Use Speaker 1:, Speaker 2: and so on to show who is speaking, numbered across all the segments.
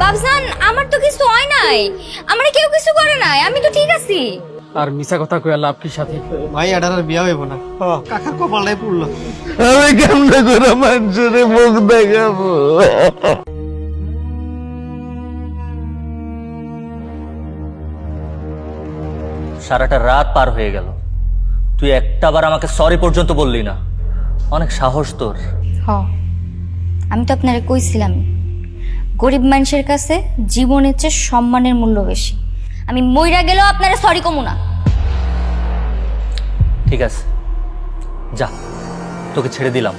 Speaker 1: বাবজান আমার তো কিছু হয় নাই। আমার কেউ কিছু করে নাই আমি তো ঠিক আছি।
Speaker 2: আর মিছা কথা কইয়া লাভ কি সাথে?
Speaker 3: ভাই আর বিয়া হইব না। কাকার কপালটাই পুড়লো।
Speaker 4: আমি কেমনে করে মানুষের মুখ দেখাবো?
Speaker 5: সারাটা রাত পার হয়ে গেল। তুই একটাবার আমাকে সরি পর্যন্ত বললি না। অনেক সাহস তোর।
Speaker 1: হ। আমি তো আপনারা কইছিলাম গরিব মানুষের কাছে জীবনের চেয়ে সম্মানের মূল্য বেশি। আমি মইরা গেলেও আপনারা সরি কমু না।
Speaker 5: ঠিক আছে। যা তোকে ছেড়ে দিলাম।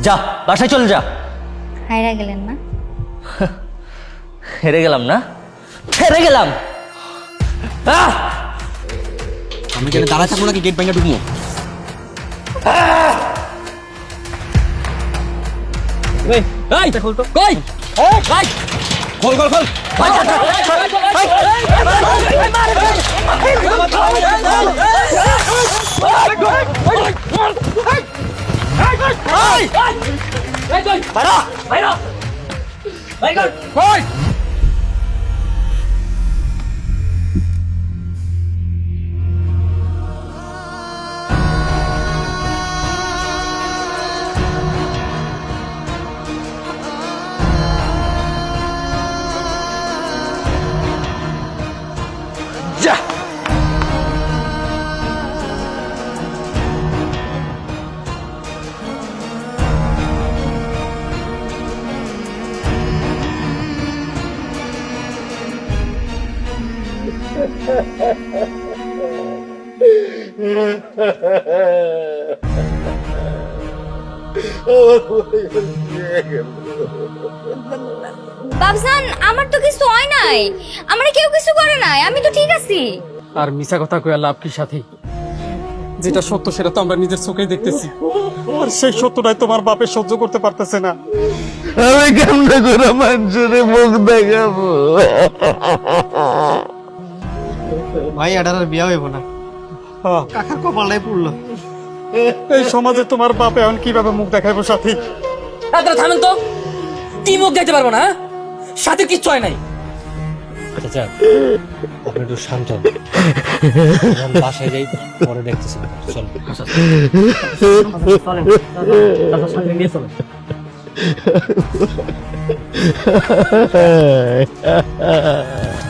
Speaker 5: যা বাসায় চল যা।
Speaker 1: হায়রা গেলেন না?
Speaker 5: হেরে গেলাম না? হেরে গেলাম! আহ!
Speaker 3: আমি কেন দাঁড়ায় থাকব নাকি? গেট ভাঙা ঢুকবো। খোল খোল খোল
Speaker 1: বাবজান আমার তো কিছু হয় নাই। আমার কেউ কিছু করে নাই আমি তো ঠিক আছি।
Speaker 2: আর মিছা কথা কইয়া লাভ কি সাথে? যেটা সত্য সেটা তো আমরা নিজের চোখেই দেখতেছি। আর সেই সত্যটাই তোমার বাপে সহ্য করতে পারতেছে না।
Speaker 4: আমি কেমনে করে মানুষের মুখ দেখাবো?
Speaker 3: ভাই এটার আর বিয়া হইব না।
Speaker 2: হ্যাঁ,
Speaker 3: কাকার কপালটাই পুড়লো।
Speaker 2: এই সমাজে তোমার বাপ এখন কীভাবে মুখ দেখাইবো সাথী?
Speaker 6: আপনারা থামেন তো। কি মুখ দেখতে পারব না হ্যাঁ? সাথে কিচ্ছু হয় নাই।
Speaker 7: আচ্ছা আপনি একটু শান্ত হন। এখন বাসায় যাই পরে দেখতেছি। চল।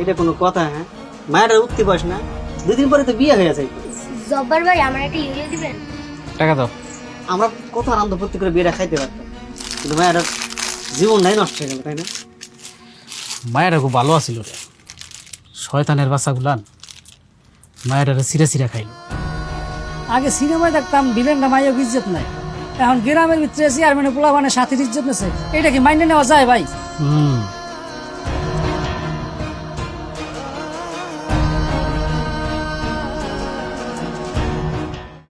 Speaker 3: এটা কোনো কথা হ্যাঁ? মায়ের উঠতে বস না দুদিন পরে তো বিয়ে হয়ে যায়।
Speaker 1: জব্বার ভাই আমার একটা ইউরিয়া দিবেন?
Speaker 2: টাকা দাও।
Speaker 3: আমরা কত আনন্দ ফুর্তি করে বিয়েটা খাইতে পারতাম। কিন্তু মায়ের জীবনটাই নষ্ট হয়ে গেল তাই না?
Speaker 2: মায়েরা খুব ভালো আছিল রে। শয়তানের বাচ্চা গুলান মায়েরা সিরা সিরা খাইলো।
Speaker 6: আগে সিনেমায় দেখতাম ভিলেনটা মাইয়া ইজ্জত নাই এখন গ্রামের ভিতরে পোলা মানে সাথীর ইজ্জত নেছে। এটা কি মাইনে নেওয়া যায় ভাই?
Speaker 2: হুম।